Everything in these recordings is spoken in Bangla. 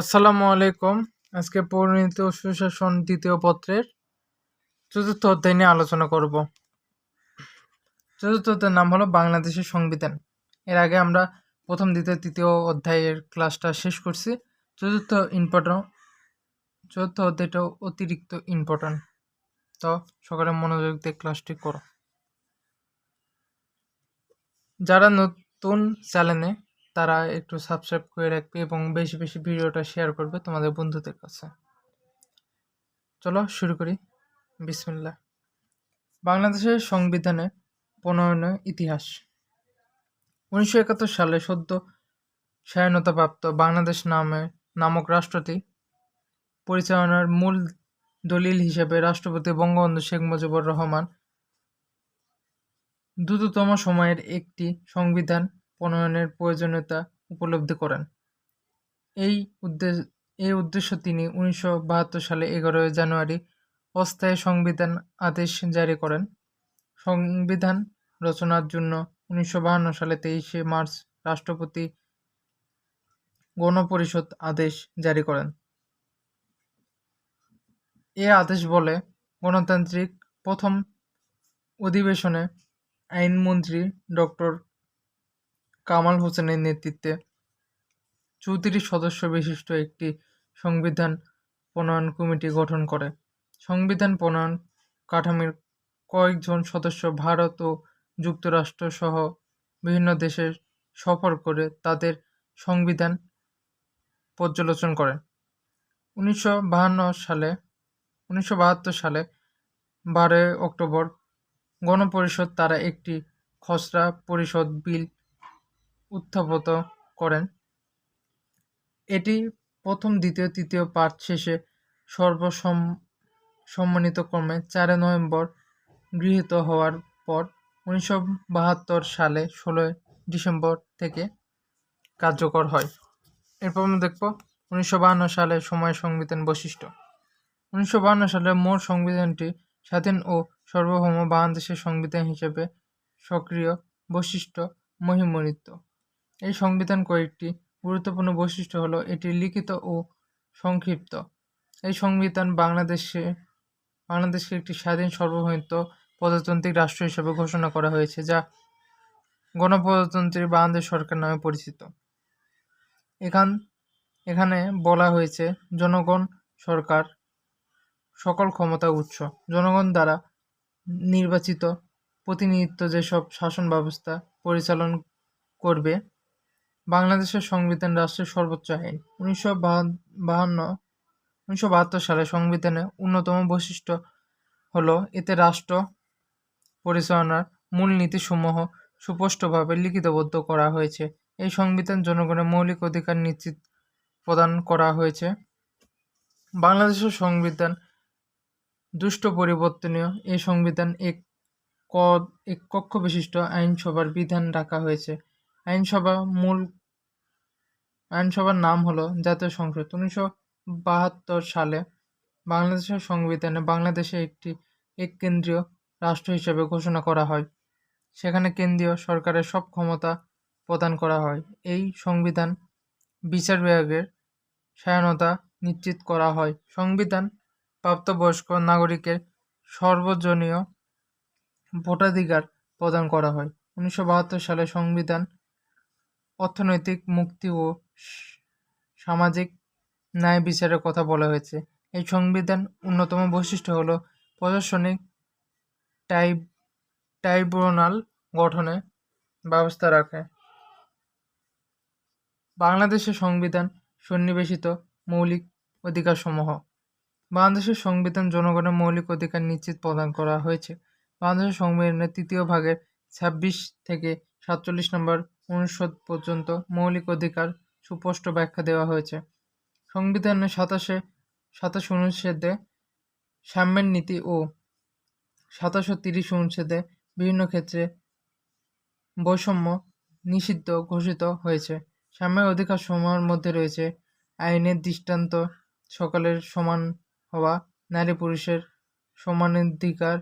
আসসালামু আলাইকুম। আজকে পরিণত সুশাসন দ্বিতীয় পত্রের চতুর্থ অধ্যায় নিয়ে আলোচনা করব। চতুর্থ অধ্যায়ের নাম হলো বাংলাদেশের সংবিধান। এর আগে আমরা প্রথম, দ্বিতীয়, তৃতীয় অধ্যায়ের ক্লাসটা শেষ করছি। চতুর্থ ইম্পর্টেন্ট চতুর্থ অধ্যায়টা অতিরিক্ত ইম্পর্ট্যান্ট। তো সকালে মনোযোগ দিয়ে ক্লাসটি করো। যারা নতুন চ্যানেলে তারা একটু সাবস্ক্রাইব করে রাখবে এবং বেশি বেশি ভিডিওটা শেয়ার করবে তোমাদের বন্ধুদের কাছে। চলো শুরু করি। বিসমিল্লা বাংলাদেশের সংবিধানে প্রণয়নের ইতিহাস। উনিশশো একাত্তর সালে সদ্য স্বাধীনতাপ্রাপ্ত বাংলাদেশ নামে নামক রাষ্ট্রটি পরিচালনার মূল দলিল হিসেবে রাষ্ট্রপতি বঙ্গবন্ধু শেখ মুজিবুর রহমান দ্রুততম সময়ের একটি সংবিধান প্রণয়নের প্রয়োজনীয়তা উপলব্ধি করেন। এই উদ্দেশ্য এই উদ্দেশ্য তিনি উনিশশো বাহাত্তর সালে এগারোই জানুয়ারি অস্থায়ী সংবিধান আদেশ জারি করেন। সংবিধান রচনার জন্য উনিশশো বাহান্ন সালে তেইশে মার্চ রাষ্ট্রপতি গণপরিষদ আদেশ জারি করেন। এ আদেশ বলে গণতান্ত্রিক প্রথম অধিবেশনে আইনমন্ত্রী ডক্টর কামাল হোসেনের নেতৃত্বে চৌত্রিশ সদস্য বিশিষ্ট একটি সংবিধান প্রণয়ন কমিটি গঠন করে। সংবিধান প্রণয়ন কাঠামির কয়েকজন সদস্য ভারত ও যুক্তরাষ্ট্র সহ বিভিন্ন দেশে সফর করে তাদের সংবিধান পর্যালোচন করেন উনিশশো সালে, উনিশশো বাহাত্তর সালে বারোই অক্টোবর গণপরিষদ তারা একটি খসড়া পরিষদ বিল উত্থাপিত করেন। এটি প্রথম, দ্বিতীয়, তৃতীয় পাঠ শেষে সর্বসম, সম্মানিত ক্রমে চারে নভেম্বর গৃহীত হওয়ার পর উনিশশো বাহাত্তর সালে ষোলোই ডিসেম্বর থেকে কার্যকর হয়। এরপর আমরা দেখব উনিশশো বাহান্ন সালে সময় সংবিধান বৈশিষ্ট্য। উনিশশো বাহান্ন সালে মোট সংবিধানটি স্বাধীন ও সার্বভৌম বাংলাদেশের সংবিধান হিসেবে সক্রিয় বৈশিষ্ট্য মহিমরিত এই সংবিধান কয়েকটি গুরুত্বপূর্ণ বৈশিষ্ট্য হলো, এটি লিখিত ও সংক্ষিপ্ত। এই সংবিধান বাংলাদেশে, বাংলাদেশকে একটি স্বাধীন সার্বভৌমিত্ব প্রজাতান্ত্রিক রাষ্ট্র হিসেবে ঘোষণা করা হয়েছে, যা গণপ্রজাতন্ত্রী বাংলাদেশ সরকার নামে পরিচিত। এখান, এখানে বলা হয়েছে, জনগণ সরকার সকল ক্ষমতা উৎস। জনগণ দ্বারা নির্বাচিত প্রতিনিধিত্ব যেসব শাসন ব্যবস্থা পরিচালন করবে বাংলাদেশের সংবিধান রাষ্ট্রের সর্বোচ্চ আইন। উনিশশো বাহান্ন, উনিশশো বাহাত্তর সালে সংবিধানে অন্যতম বৈশিষ্ট্য হলো এতে রাষ্ট্র পরিচালনার মূলনীতিসমূহ সুস্পষ্টভাবে লিখিতবদ্ধ করা হয়েছে। এই সংবিধান জনগণের মৌলিক অধিকার নিশ্চিত প্রদান করা হয়েছে। বাংলাদেশের সংবিধান দুষ্ট পরিবর্তনীয়। এই সংবিধান এক এক কক্ষ বিশিষ্ট আইনসভার বিধান রাখা হয়েছে। আইনসভা মূল আইনসভার নাম হলো জাতীয় সংসদ। উনিশশো বাহাত্তর সালে বাংলাদেশের সংবিধানে বাংলাদেশে একটি এক কেন্দ্রীয় রাষ্ট্র হিসেবে ঘোষণা করা হয়। সেখানে কেন্দ্রীয় সরকারের সব ক্ষমতা প্রদান করা হয়। এই সংবিধান বিচার বিভাগের স্বাধীনতা নিশ্চিত করা হয়। সংবিধান প্রাপ্তবয়স্ক নাগরিকের সর্বজনীয় ভোটাধিকার প্রদান করা হয়। উনিশশো বাহাত্তর সালে সংবিধান অর্থনৈতিক মুক্তি ও সামাজিক ন্যায় বিচারের কথা বলা হয়েছে। এই সংবিধান অন্যতম বৈশিষ্ট্য হলো প্রশাসনিক টাইব, ট্রাইব্যুনাল গঠনে ব্যবস্থা রাখে। বাংলাদেশের সংবিধান সন্নিবেশিত মৌলিক অধিকারসমূহ। বাংলাদেশের সংবিধান জনগণের মৌলিক অধিকার নিশ্চিত প্রদান করা হয়েছে। বাংলাদেশের সংবিধানের তৃতীয় ভাগের ছাব্বিশ থেকে সাতচল্লিশ নম্বর অনুচ্ছেদ পর্যন্ত মৌলিক অধিকার সুস্পষ্ট ব্যাখ্যা দেওয়া হয়েছে। সংবিধানের সাতাশে, সাতাশ অনুচ্ছেদে সাম্যের নীতি ও সাতাশো তিরিশ অনুচ্ছেদে বিভিন্ন ক্ষেত্রে বৈষম্য নিষিদ্ধ ঘোষিত হয়েছে। সাম্যের অধিকার সমূহের মধ্যে রয়েছে। আইনের দৃষ্টান্ত সকলের সমান হওয়া, নারী পুরুষের সমানাধিকার,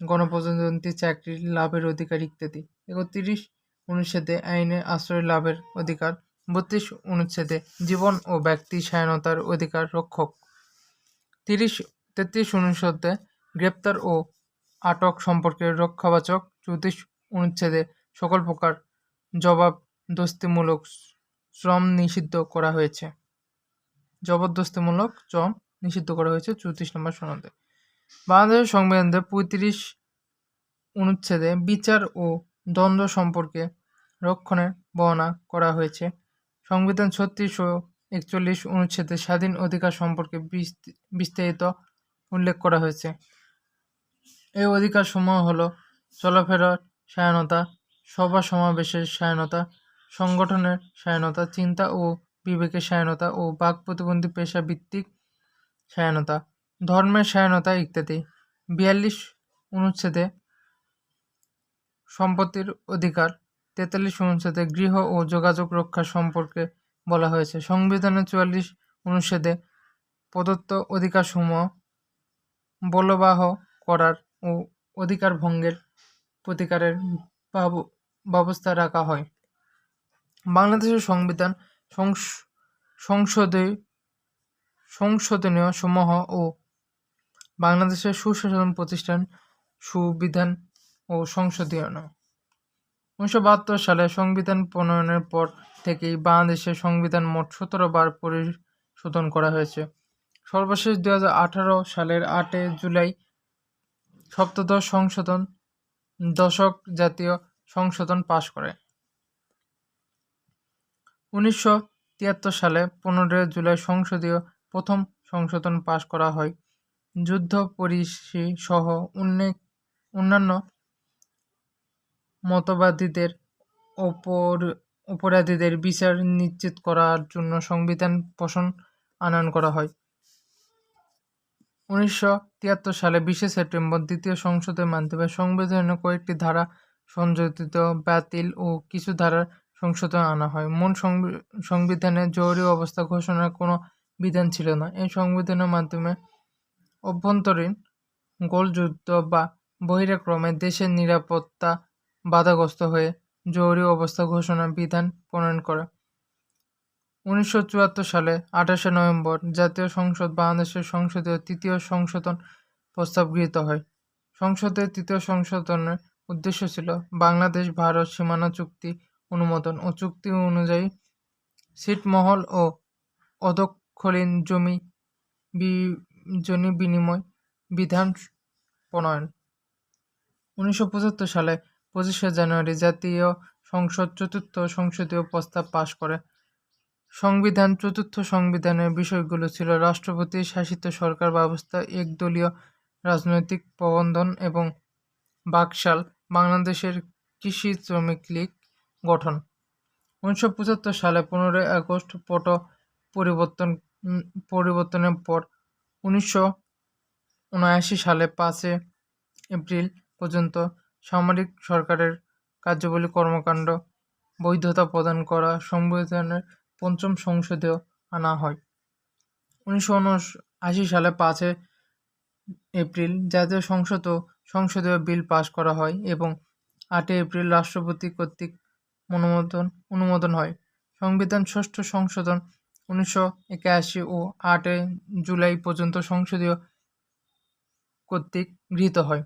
গণপ্রজাতন্ত্রী চাকরি লাভের অধিকার ইত্যাদি। একত্রিশ অনুচ্ছেদে আইনের আশ্রয় লাভের অধিকার বত্রিশ অনুচ্ছেদে জীবন ও ব্যক্তি স্বাধীনতার অধিকার রক্ষক। তিরিশ, তেত্রিশ অনুচ্ছেদে গ্রেপ্তার ও আটক সম্পর্কে রক্ষাবাচক। চৌত্রিশ অনুচ্ছেদে সকল প্রকার জবাবদস্তিমূলক শ্রম নিষিদ্ধ করা হয়েছে। জবরদস্তিমূলক শ্রম নিষিদ্ধ করা হয়েছে চৌত্রিশ নম্বর সনদে। বাংলাদেশের সংবিধানের পঁয়ত্রিশ অনুচ্ছেদে বিচার ও দ্বন্দ্ব সম্পর্কে রক্ষণের বর্ণনা করা হয়েছে। সংবিধান ছত্রিশ ও একচল্লিশ অনুচ্ছেদে স্বাধীন অধিকার সম্পর্কে বিস্তারিত উল্লেখ করা হয়েছে। এই অধিকার সমূহ হল চলাফেরার স্বাধীনতা সভা সমাবেশের স্বাধীনতা সংগঠনের স্বাধীনতা চিন্তা ও বিবেকের স্বাধীনতা ও বাক প্রতিবন্ধী পেশা ভিত্তিক স্বাধীনতা ধর্মের স্বাধীনতা ইত্যাদি। বিয়াল্লিশ অনুচ্ছেদে সম্পত্তির অধিকার তেতাল্লিশ অনুচ্ছেদে গৃহ ও যোগাযোগ রক্ষা সম্পর্কে বলা হয়েছে। সংবিধানের চুয়াল্লিশ অনুচ্ছেদে প্রদত্ত অধিকারসমূহ বলবাহ করার ও অধিকার ভঙ্গের প্রতিকারের ব্যবস্থা রাখা হয়। বাংলাদেশের সংবিধান সংসদে সংশোধনীয় সমূহ ও বাংলাদেশের সুশাসন প্রতিষ্ঠান সুবিধান ও সংসদীয় উনিশশো বাহাত্তর সালে সংবিধান প্রণয়নের পর থেকেই বাংলাদেশের সংবিধান মোট সতেরো বার পরিশোধন করা হয়েছে। সর্বশেষ দু সালের আটে জুলাই সপ্তদশ সংশোধন দশক জাতীয় সংশোধন পাশ করে। উনিশশো তিয়াত্তর সালে পনেরোই জুলাই সংসদীয় প্রথম সংশোধন পাশ করা হয়। যুদ্ধ পরিসি সহ অন্যান্য মতবাদীদের অপর অপরাধীদের বিচার নিশ্চিত করার জন্য সংবিধান পোষণ আনয়ন করা হয়। উনিশশো তিয়াত্তর সালে বিশে সেপ্টেম্বর দ্বিতীয় সংসদের মাধ্যমে সংবিধানের কয়েকটি ধারা সংযোজিত, বাতিল ও কিছু ধারার সংশোধন আনা হয়। মূল সংবিধানে জরুরি অবস্থা ঘোষণার কোনো বিধান ছিল না। এই সংবিধানের মাধ্যমে অভ্যন্তরীণ গোলযুদ্ধ বা বহিরাক্রমে দেশের নিরাপত্তা বাধাগ্রস্ত হয়ে জরুরি অবস্থা ঘোষণা বিধান প্রণয়ন করে। উনিশশো চুয়াত্তর সালে আঠাশে নভেম্বর জাতীয় সংসদ বাংলাদেশের সংসদীয় তৃতীয় সংশোধন প্রস্তাব গৃহীত হয়। সংসদের তৃতীয় সংশোধনের উদ্দেশ্য ছিল বাংলাদেশ ভারত সীমানা চুক্তি অনুমোদন ও চুক্তি অনুযায়ী ছিটমহল ও অদক্ষলীন জমি জমি বিনিময় বিধান প্রণয়ন। উনিশশো পঁচাত্তর সালে পঁচিশে জানুয়ারি জাতীয় সংসদ চতুর্থ সংসদীয় প্রস্তাব পাশ করে। সংবিধান চতুর্থ সংবিধানের বিষয়গুলো ছিল রাষ্ট্রপতি শাসিত সরকার ব্যবস্থা, একদলীয় রাজনৈতিক প্রবন্ধন এবং বাকশাল, বাংলাদেশের কৃষি শ্রমিক লীগ গঠন। উনিশশো পঁচাত্তর সালে পনেরোই আগস্ট পট পরিবর্তন, পরিবর্তনের পর উনিশশো উনআশি সালে পাঁচে এপ্রিল পর্যন্ত সামরিক সরকারের কার্যবলী কর্মকাণ্ড বৈধতা প্রদান করা সংবিধানের পঞ্চম সংসদেও আনা হয়। উনিশশো আশি সালে পাঁচে এপ্রিল জাতীয় সংসদ ও সংসদীয় বিল পাশ করা হয় এবং আটই এপ্রিল রাষ্ট্রপতি কর্তৃক অনুমোদন অনুমোদন হয়। সংবিধান ষষ্ঠ সংশোধন উনিশশো একাশি ও আটই জুলাই পর্যন্ত সংসদীয় কর্তৃক গৃহীত হয়।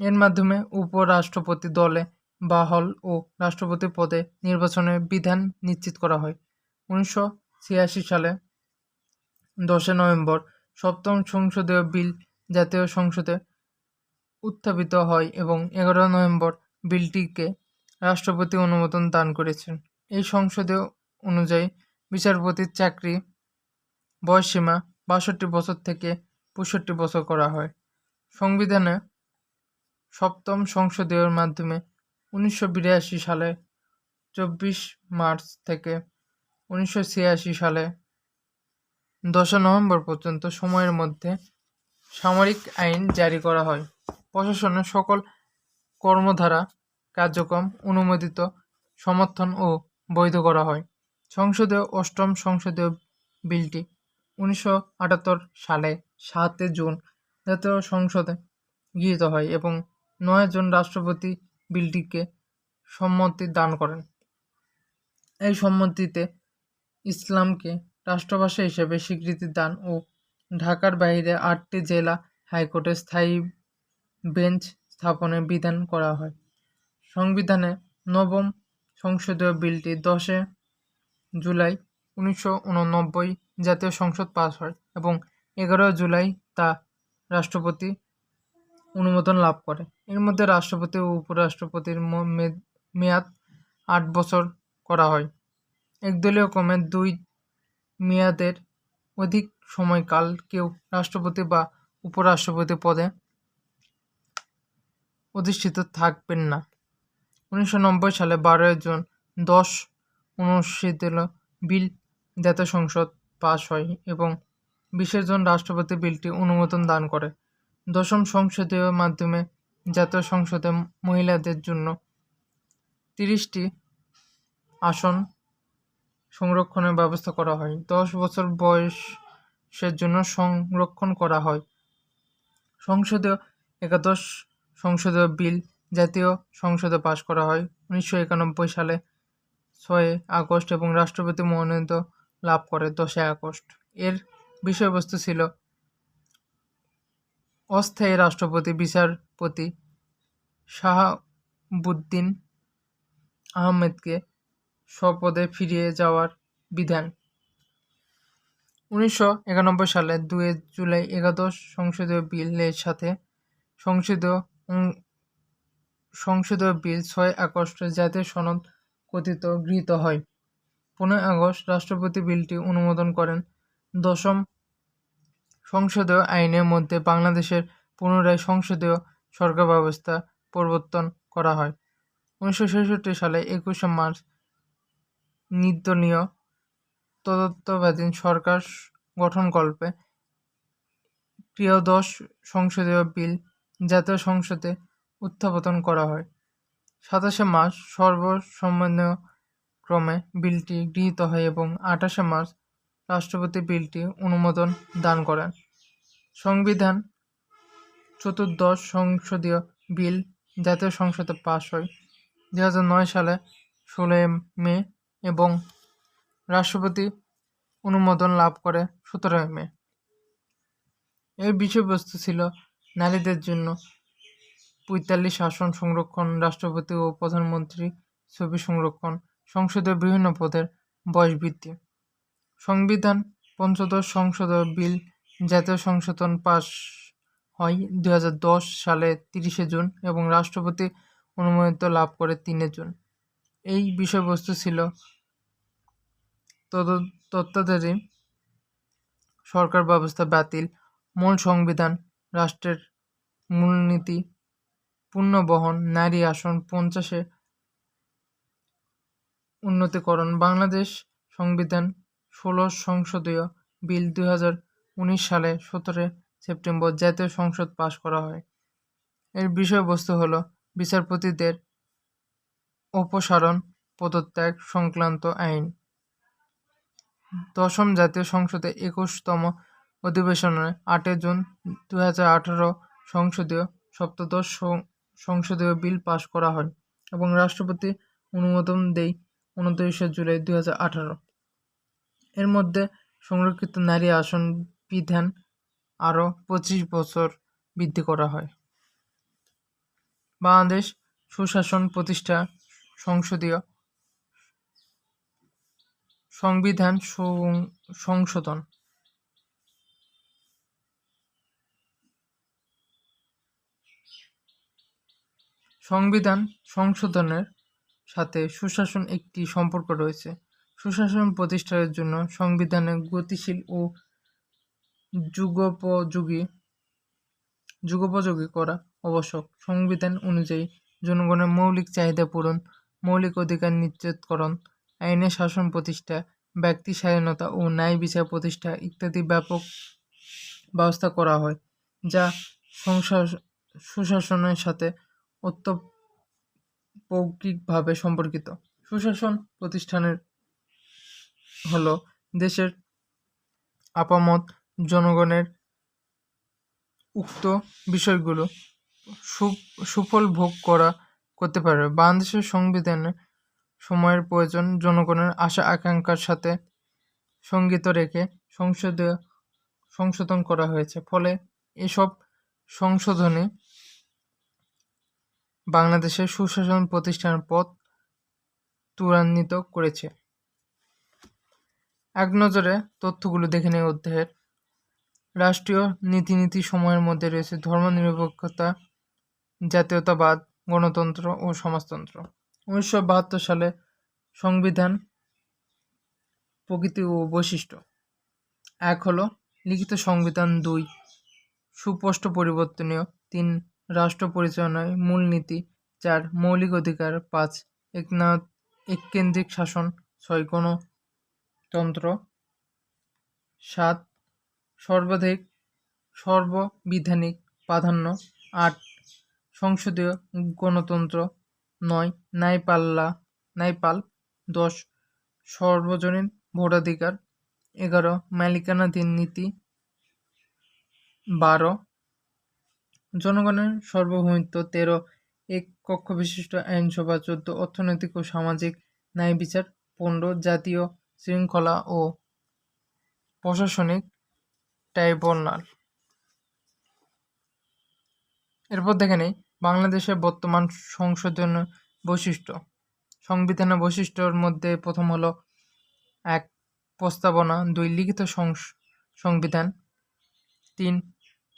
এর মাধ্যমে উপরাষ্ট্রপতি দলে বাহল ও রাষ্ট্রপতি পদে নির্বাচনের বিধান নিশ্চিত করা হয়। উনিশশো ছিয়াশি সালে দশই নভেম্বর সপ্তম সংসদীয় বিল জাতীয় সংসদে উত্থাপিত হয় এবং এগারো নভেম্বর বিলটিকে রাষ্ট্রপতি অনুমোদন দান করেছেন। এই সংসদীয় অনুযায়ী বিচারপতির চাকরি বয়সসীমা বাষট্টি বছর থেকে পঁয়ষট্টি বছর করা হয়। সংবিধানে সপ্তম সংসদীয়র মাধ্যমে উনিশশো বিরাশি সালে চব্বিশ মার্চ থেকে উনিশশো ছিয়াশি সালে দশই নভেম্বর পর্যন্ত সময়ের মধ্যে সামরিক আইন জারি করা হয়। প্রশাসনের সকল কর্মধারা, কার্যক্রম অনুমোদিত, সমর্থন ও বৈধ করা হয়। সংসদীয় অষ্টম সংসদীয় বিলটি উনিশশো আটাত্তর সালে সাতে জুন জাতীয় সংসদে গৃহীত হয় এবং নয় জন রাষ্ট্রপতি বিলটিকে সম্মতি দান করেন। এই সম্মতিতে ইসলামকে রাষ্ট্রভাষা হিসেবে স্বীকৃতি দান ও ঢাকার বাইরে আটটি জেলা হাইকোর্টে স্থায়ী বেঞ্চ স্থাপনের বিধান করা হয়। সংবিধানে নবম সংসদীয় বিলটি দশে জুলাই উনিশশো উননব্বই জাতীয় সংসদ পাস হয় এবং এগারো জুলাই তা রাষ্ট্রপতি অনুমোদন লাভ করে। এর মধ্যে রাষ্ট্রপতি ও উপরাষ্ট্রপতির মেয়াদ আট বছর করা হয়। একদলীয় ক্রমে দুই মেয়াদের অধিক সময়কাল কেউ রাষ্ট্রপতি বা উপরাষ্ট্রপতি পদে অধিষ্ঠিত থাকবেন না। উনিশশো নব্বই সালে বারোই জুন দশ অনুষ্ঠিত বিল জাতীয় সংসদ পাশ হয় এবং বিশের জন রাষ্ট্রপতি বিলটি অনুমোদন দান করে। দশম সংসদীয় মাধ্যমে জাতীয় সংসদে মহিলাদের জন্য তিরিশটি আসন সংরক্ষণের ব্যবস্থা করা হয়। দশ বছর বয়সের জন্য সংরক্ষণ করা হয়। সংসদীয় একাদশ সংসদীয় বিল জাতীয় সংসদে পাশ করা হয়। উনিশশো একানব্বই সালে ছয় আগস্ট এবং রাষ্ট্রপতি মনোনীত লাভ করে দশই আগস্ট। এর বিষয়বস্তু ছিল অস্থায়ী রাষ্ট্রপতি, বিচারপতি শাহাবুদ্দিন আহমেদকে স্বপদে ফিরিয়ে যাওয়ার বিধান। উনিশশো একানব্বই সালে দুই জুলাই একাদশ সংসদীয় বিলের সাথে সংসদীয় সংসদীয় বিল ছয় আগস্ট জাতীয় সনদ কথিত গৃহীত হয়। পনেরোই আগস্ট রাষ্ট্রপতি বিলটি অনুমোদন করেন। দশম সংসদীয় আইনের মধ্যে বাংলাদেশের পুনরায় সংসদীয় সরকার ব্যবস্থা প্রবর্তন করা হয়। উনিশশো ছেষট্টি সালে একুশে মার্চ নির্দলীয় তদত্তবাদীন সরকার গঠনকল্পে ত্রয়োদশ সংসদীয় বিল জাতীয় সংসদে উত্থাপন করা হয়। সাতাশে মার্চ সর্বসম্মনীয় ক্রমে বিলটি গৃহীত হয় এবং আঠাশে মার্চ রাষ্ট্রপতি বিলটি অনুমোদন দান করেন। সংবিধান চতুর্দশ সংসদীয় বিল জাতীয় সংসদে পাশ হয়। দু নয় সালে ষোলোই মে এবং রাষ্ট্রপতি অনুমোদন লাভ করে সতেরোই মে। এর বিষয়বস্তু ছিল নারীদের জন্য পঁয়তাল্লিশ আসন সংরক্ষণ, রাষ্ট্রপতি ও প্রধানমন্ত্রী ছবি সংরক্ষণ, সংসদের বিভিন্ন পদের বয়স বৃদ্ধি সংবিধান পঞ্চদশ সংসদীয় বিল জাতীয় সংশোধন পাস হয় দুই হাজার দশ সালে তিরিশে জুন এবং রাষ্ট্রপতি অনুমোদিত লাভ করে তিনে জুন। এই বিষয়বস্তু ছিল তত্ত্বাবধায়ী সরকার ব্যবস্থা বাতিল, মূল সংবিধান, রাষ্ট্রের মূলনীতি, পুনর্বহন, নারী আসন পঞ্চাশে উন্নতিকরণ, বাংলাদেশ সংবিধান ষোলো সংসদীয় বিল দুই হাজার উনিশ সালে সতেরো সেপ্টেম্বর জাতীয় সংসদ পাশ করা হয়। এর বিষয়বস্তু হলো বিচারপতিদের অপসারণ, পদত্যাগ সংক্রান্ত আইন। দশম জাতীয় সংসদে একুশতম অধিবেশনে আটই জুন দু হাজার আঠারো সংসদীয় সপ্তদশ সংসদীয় বিল পাশ করা হয় এবং রাষ্ট্রপতি অনুমোদন দেয় উনত্রিশে জুলাই দু হাজার আঠারো। এর মধ্যে সংরক্ষিত নারী আসন বিধান আরও পঁচিশ বছর বৃদ্ধি করা হয়। বাংলাদেশ সুশাসন প্রতিষ্ঠা সংসদীয় সংবিধান সংশোধন। সংবিধান সংশোধনের সাথে সুশাসন একটি সম্পর্ক রয়েছে। সুশাসন প্রতিষ্ঠার জন্য সংবিধানে গতিশীল ও যুগোপযোগী যুগোপযোগী করা আবশ্যক। সংবিধান অনুযায়ী জনগণের মৌলিক চাহিদা পূরণ, মৌলিক অধিকার নিশ্চিতকরণ, আইনের শাসন প্রতিষ্ঠা, ব্যক্তি স্বাধীনতা ও ন্যায় বিচার প্রতিষ্ঠা ইত্যাদি ব্যাপক ব্যবস্থা করা হয়, যা সুশাসনের সাথে অত্যপৌকিকভাবে সম্পর্কিত। সুশাসন প্রতিষ্ঠানের হলো দেশের আপামত জনগণের উক্ত বিষয়গুলো সুফল ভোগ করা করতে পারবে। বাংলাদেশের সংবিধানে সময়ের প্রয়োজন জনগণের আশা আকাঙ্ক্ষার সাথে সংগীত রেখে সংসদীয় সংশোধন করা হয়েছে। ফলে এসব সংশোধনী বাংলাদেশের সুশাসন প্রতিষ্ঠানের পথ ত্বরান্বিত করেছে। এক নজরে তথ্যগুলো দেখে নেই অধ্যায়ের। রাষ্ট্রীয় নীতিনীতি সময়ের মধ্যে রয়েছে ধর্মনিরপেক্ষতা, জাতীয়তাবাদ, গণতন্ত্র ও সমাজতন্ত্র। উনিশশো বাহাত্তর সালে সংবিধান প্রকৃতি ও বৈশিষ্ট্য। এক হলো, লিখিত সংবিধান দুই, সুস্পষ্ট পরিবর্তনীয়। তিন, রাষ্ট্র পরিচালনায় মূলনীতি চার, মৌলিক অধিকার। পাঁচ একনাথ এককেন্দ্রিক শাসন। ছয় গণতন্ত্র সাত, সর্বাধিক, সর্ববিধানিক প্রাধান্য। আট, সংসদীয় গণতন্ত্র। নয়, ন্যায়পাল্লা, ন্যায়পাল। দশ, সর্বজনীন ভোটাধিকার। এগারো, মালিকানাধীন নীতি। বারো, জনগণের সার্বভৌমত্ব। তেরো, এক কক্ষ বিশিষ্ট আইনসভা। চোদ্দ, অর্থনৈতিক ও সামাজিক ন্যায় বিচার পনেরো, জাতীয় শৃঙ্খলা ও প্রশাসনিক ট্রাইব্যুনাল। এরপর দেখে নেই, বাংলাদেশের বর্তমান সংশোধন বৈশিষ্ট্য। সংবিধানের বৈশিষ্ট্যর মধ্যে প্রথম হলো এক প্রস্তাবনা, দুই লিখিত সংবিধান, তিন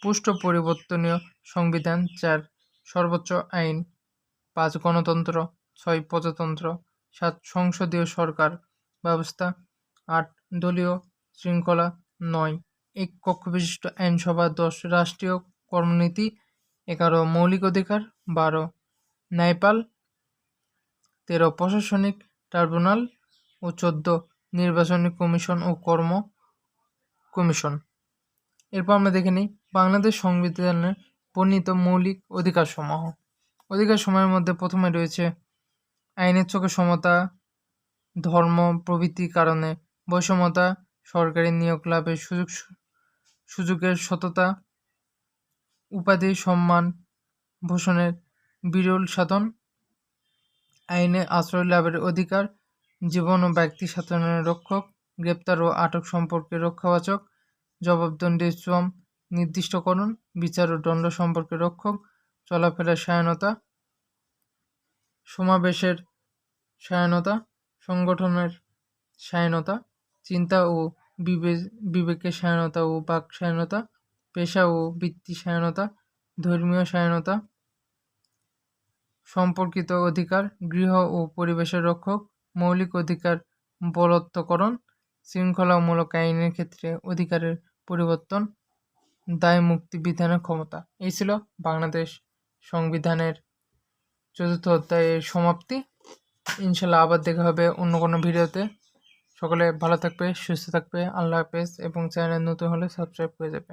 পুষ্ট পরিবর্তনীয় সংবিধান, চার সর্বোচ্চ আইন, পাঁচ গণতন্ত্র, ছয় প্রজাতন্ত্র, সাত সংসদীয় সরকার ব্যবস্থা। আট, দলীয় শৃঙ্খলা নয়, এক কক্ষ বিশিষ্ট আইনসভা, দশ, রাষ্ট্রীয় কর্মনীতি, এগারো, মৌলিক অধিকার, বারো ন্যায়পাল তেরো, প্রশাসনিক ট্রাইব্যুনাল ও চোদ্দ, নির্বাচনী কমিশন ও কর্ম কমিশন। এরপর আমরা দেখে নিই বাংলাদেশ সংবিধানের বর্ণিত মৌলিক অধিকারসমূহ। অধিকারসমূহের মধ্যে প্রথমে রয়েছে আইনের চোখে সমতা ধর্ম, প্রভৃতির কারণে বৈষমতা সরকারি নিয়োগ লাভের সুযোগ, সুযোগের সততা, উপাধি, সম্মান, ভূষণের বিরল সাধন, আইনে আশ্রয় লাভের অধিকার, জীবন ও ব্যক্তি স্বাধীনের রক্ষক, গ্রেপ্তার ও আটক সম্পর্কে রক্ষাবাচক জবাবদণ্ডী শ্রম নির্দিষ্টকরণ, বিচার ও দণ্ড সম্পর্কে রক্ষক, চলাফেরার সায়নতা, সমাবেশের স্বায়নতা সংগঠনের স্বায়নতা চিন্তা ও বিবে বিবেকের স্বায়নতা ও বাক স্বায়নতা পেশা ও বৃত্তি স্বায়নতা ধর্মীয় স্বায়নতা সম্পর্কিত অধিকার, গৃহ ও পরিবেশের রক্ষক, মৌলিক অধিকার বলত্বকরণ, শৃঙ্খলামূলক আইনের ক্ষেত্রে অধিকারের পরিবর্তন, দায় মুক্তি বিধানের ক্ষমতা। এই ছিল বাংলাদেশ সংবিধানের চতুর্থ অধ্যায়ের সমাপ্তি। ইনশাল্লাহ আবার দেখা হবে অন্য কোনো ভিডিওতে। সকলে ভালো থাকবে, সুস্থ থাকবে, আল্লাহ হাফেজ এবং চ্যানেল নতুন হলে সাবস্ক্রাইব করে যাবে।